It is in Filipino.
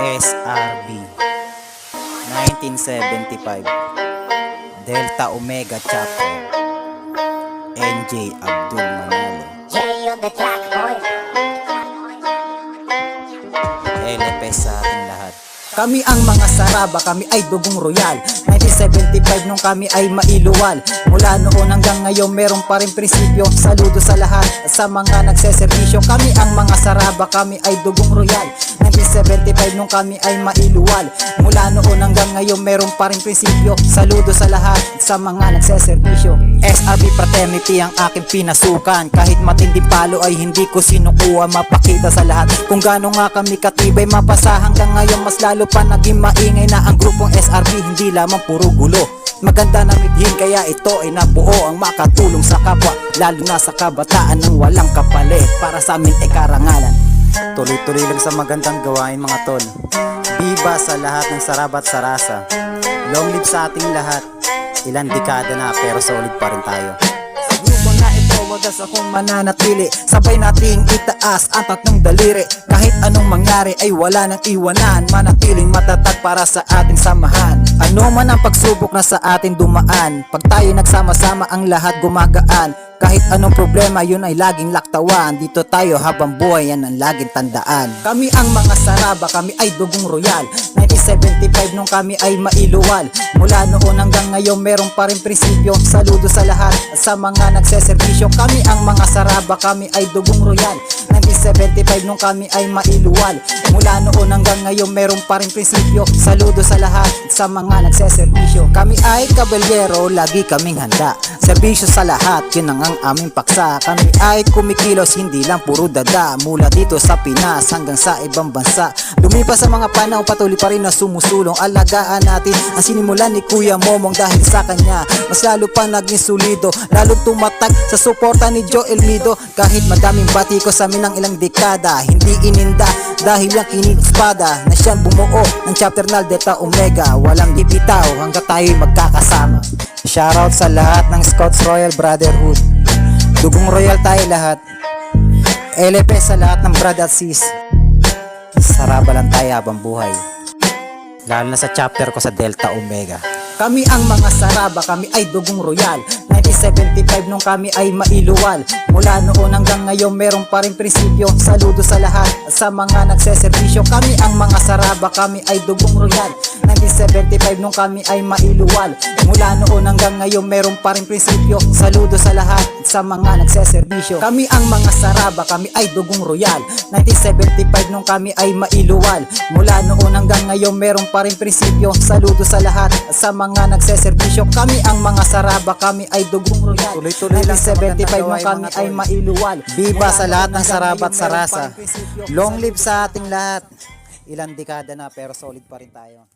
SRB 1975 Delta Omega Chapter. NJ Abdul Manalo. Jay on the track, boy. LP sa ating lahat. Kami ang mga saraba, kami ay dugong royal 1975 nung kami ay mailuwal. Mula noon hanggang ngayon meron pa rin prinsipyo. Saludo sa lahat at sa mga nagseservisyo. Kami ang mga saraba, kami ay dugong royal. 1975 nung kami ay mailuwal. Mula noon hanggang ngayon meron pa rin prinsipyo. Saludo sa lahat at sa mga nagseservisyo SRB Fraternity ang aking pinasukan. Kahit matinding palo ay hindi ko sinukuha. Mapakita sa lahat kung gaano nga kami katibay. Mapasa hanggang ngayon mas lalo pa naging maingay na ang grupong SRB Hindi lamang puro gulo. Maganda na midhin kaya ito ay nabuo ang makatulong sa kapwa. Lalo na sa kabataan ng walang kapalit. Para sa amin ay karangalan. Tuloy-tuloy lang sa magandang gawain mga tol. Biba sa lahat ng sarabat sarasa. Long live sa ating lahat Ilan dekada na pero solid pa rin tayo. Sa grupo na ito wagas akong mananatili Sabay nating itaas ang tatlong daliri. Kahit anong mangyari ay wala nang iwanan. Manatiling matatag para sa ating samahan. Ano man ang pagsubok na sa ating dumaan Pag tayo nagsama-sama ang lahat gumagaan kahit anong problema yun ay laging laktawan. Dito tayo habang buhay yan ang laging tandaan. Kami ang mga saraba, kami ay dugong royal. 1975 nung kami ay mailuwal. Mula noon hanggang ngayon meron pa rin prinsipyo. Saludo sa lahat at sa mga nagseservisyo. Kami ang mga saraba, kami ay dugong royal. 1975 nung kami ay mailuwal. Mula noon hanggang ngayon meron pa rin prinsipyo. Saludo sa lahat at sa mga nagseservisyo. Kami ay kabalyero, lagi kaming handa Serbisyo sa lahat, yun ang ang aming paksa. Kami ay kumikilos, hindi lang puro dada. Mula dito sa Pinas hanggang sa ibang bansa. Lumipas sa mga panahon, patuloy pa rin na sumusulong. Alagaan natin ang sinimulan ni Kuya Momong Dahil sa kanya, mas lalo pa naging solido Lalo tumatag sa suporta ni Joel Mido Kahit madaming batiko sa amin ng ilang dekada Hindi ininda dahil lang kinispada Na siyang bumuo ng chapter ng Delta Omega. Walang bibitaw hanggang tayo'y magkakasama Shoutout sa lahat ng Scouts Royal Brotherhood. Dugong royal tayo lahat. LP sa lahat ng brad at sis. Saraba lang tayo habang buhay. Lalo na sa chapter ko sa Delta Omega. Kami ang mga saraba, kami ay dugong royal 1975 nung kami ay mailuwal. Mula noon hanggang ngayon meron pa rin prinsipyo. Saludo sa lahat. At sa mga nagseservisyo Kami ang mga saraba, kami ay dugong royal. 1975 nung kami ay mailuwal. Mula noon hanggang ngayon meron pa rin prinsipyo. Saludo sa lahat. at sa mga nagseservisyo. Kami ang mga saraba, kami ay dugong royal. 1975 nung kami ay mailuwal. Mula noon hanggang ngayon meron pa rin prinsipyo. Saludo sa lahat at sa mga nagseservisyo. Kami ang mga saraba, kami ay dugong royal. Tuloy-tuloy lang sa 1975 nung kami ay mailuwal. Biba sa lahat ng sarabat sa rasa. Long live sa ating lahat. Ilang dekada na pero solid pa rin tayo.